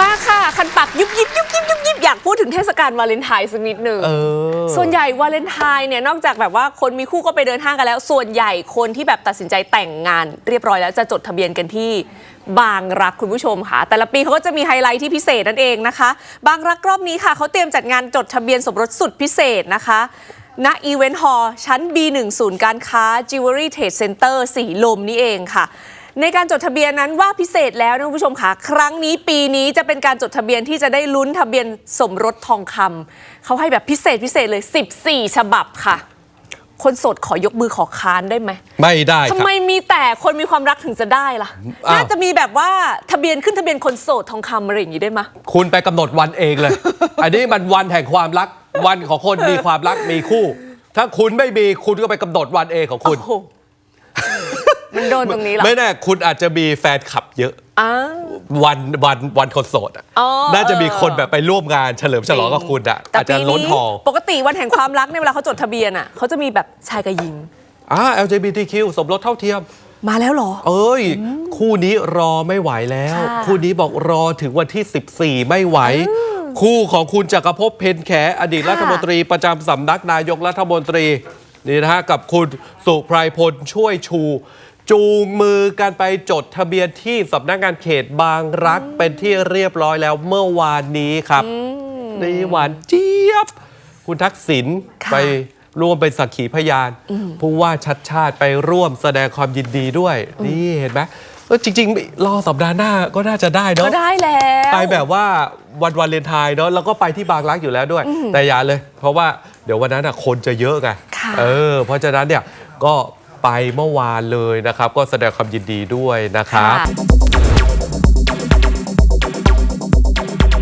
มาค่ะ คันปากยุบยิบยุบยิบยุบยิบอยากพูดถึงเทศกาลวาเลนไทน์สักนิดหนึ่งเออ ส่วนใหญ่วาเลนไทน์เนี่ยนอกจากแบบว่าคนมีคู่ก็ไปเดินห้างกันแล้ว ส่วนใหญ่คนที่แบบตัดสินใจแต่งงาน เรียบร้อยแล้วจะจดทะเบียนกันที่บางรักคุณผู้ชมค่ะ แต่ละปีเขาก็จะมีไฮไลท์ที่พิเศษนั่นเองนะคะ บางรักรอบนี้ค่ะเขาเตรียมจัดงานจดทะเบียนสมรสสุดพิเศษนะคะณอีเวนต์ฮอลล์ชั้น B1 ศูนย์การค้า Jewelry Trade Center สีลมนี่เองค่ะ ในการจดทะเบียนนั้นว่าพิเศษแล้วนะคุณผู้ชมค่ะครั้งนี้ปีนี้จะเป็นการจดทะเบียนที่จะได้ลุ้นทะเบียนสมรสทองคำเขาให้แบบพิเศษพิเศษเลย 14 ฉบับค่ะ คนโสดขอยกมือขอค้านได้ไหมไม่ได้คทำรับ ไมมีแต่คนมีความรักถึงจะได้ล่ะอ้าว น่าจะมีแบบว่าทะเบียนขึ้นทะเบียนคนโสดทองคำอะไรอย่างนี้ได้ไหมยคุณไปกำหนดวันเองเลย อันนี้มันวันแห่งความรัก วันของคนมีความรักมีคู่ ถ้าคุณไม่มีคุณก็ไปกำหนดวันเองของคุณ โอ้โห มันโดนตรงนี้เหรอไม่แน่คุณอาจจะมีแฟนคลับเยอะ อ้าว วันวันวันคนโสดอะอ๋อน่าจะมีคนเออแบบไปร่วมงานเฉลิมฉลองกับคุณอะแต่อาจจะปีล้นนี้ทองปกติวันแห่งความรักเนี่ยเวลาเขาจดทะเบียนอะเขาจะมีแบบชายกับหญิง อ่า LGBTQ สมรสเท่าเทียม มาแล้วเหรอ เอ้ย คู่นี้รอไม่ไหวแล้ว ค่ะ คู่นี้บอกรอถึงวันที่ 14 ไม่ไหว คู่ของคุณจักรภพเพนแข อดีตค่ะรัฐมนตรีประจำสำนักนายกรัฐมนตรีนี่นะฮะกับคุณสุไพรพลช่วยชู จูงมือกันไปจดทะเบียนที่สำนักงานเขตบางรักเป็นที่เรียบร้อยแล้วเมื่อวานนี้ครับนี่หวานเจี๊ยบ คุณทักษิณค่ะไปร่วมเป็นสักขีพยาน ผู้ว่าชัดชาติไปร่วมแสดงความยินดีด้วย นี่เห็นไหมเออจริง ๆ รอสัปดาห์หน้าก็น่าจะได้เนาะก็ได้แล้วไปแบบว่าวันวาเลนไทน์เนาะแล้วก็ไปที่บางรักอยู่แล้วด้วย แต่อย่าเลย เพราะว่าเดี๋ยววันนั้นอะคนจะเยอะไงค่ะเออเพราะฉะนั้นเนี่ยก็ ไปเมื่อวานเลยนะครับ ก็แสดงความยินดีด้วยนะครับ